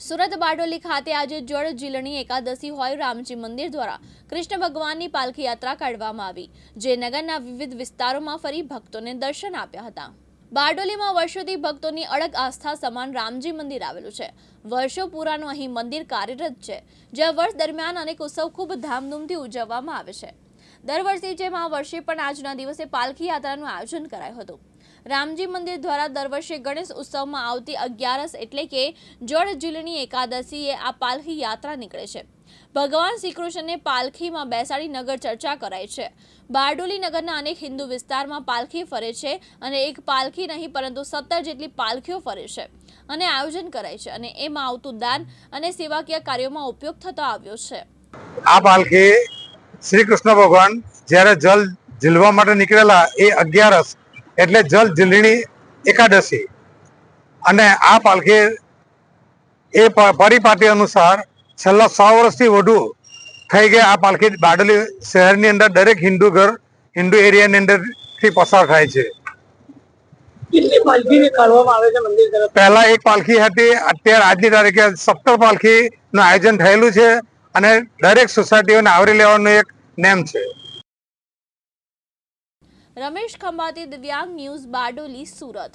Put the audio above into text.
સુરત બારડોલી ખાતે આજે જળ જીલણી એકાદશી હોય રામજી મંદિર દ્વારા કૃષ્ણ ભગવાનની પાલખી યાત્રા કાઢવામાં આવી, જે નગરના વિવિધ વિસ્તારોમાં ફરી ભક્તોને દર્શન આપ્યા હતા. બારડોલીમાં વર્ષોથી ભક્તોની અડગ આસ્થા સમાન રામજી મંદિર આવેલું છે. વર્ષો પુરાનું અહીં મંદિર કાર્યરત છે જ્યાં વર્ષ દરમિયાન અનેક ઉત્સવ ખૂબ ધામધૂમથી ઉજવવામાં આવે છે. દર વર્ષે જેમ આ વર્ષે પણ આજના દિવસે પાલખી યાત્રાનું આયોજન કરાયું હતું. રામજી મંદિર દ્વારા દર વર્ષે ગણેશ ઉત્સવમાં આવતી અગિયારસ એટલે કે જળ જીલણી એકાદશીએ આ પાલખી યાત્રા નીકળે છે. ભગવાન શ્રી કૃષ્ણને પાલખીમાં બેસાડી નગર ચર્ચા કરાય છે. બારડોલી નગરના અનેક હિન્દુ વિસ્તારમાં પાલખી ફરે છે અને એક પાલખી નહીં, પરંતુ સત્તર જેટલી પાલખીઓ ફરે છે અને આયોજન કરાય છે અને એમાં આવતું દાન અને સેવાકીય કાર્યોમાં ઉપયોગ થતો આવ્યો છે. આ પાલખી શ્રી કૃષ્ણ ભગવાન જ્યારે જલ ઝીલવા માટે નીકળેલા એ અગિયારસ એટલે જલ ઝીલણી એકાદશી. અને આ પાલખી એ પરિપાટી અનુસાર છેલ્લા સો વર્ષથી વધુ થઈ ગયા આ પાલખી બારડોલી શહેરની અંદર દરેક હિન્દુ ઘર હિન્દુ એરિયાની અંદરથી પસાર થાય છે. પહેલા એક પાલખી હતી અત્યારે આજની તારીખે સત્તર પાલખીનું આયોજન થયેલું છે અને દરેક સોસાયટીઓને આવરી લેવાનું એક નેમ છે રમેશ ખંભાતી દિવ્યાંગ ન્યૂઝ બારડોલી સુરત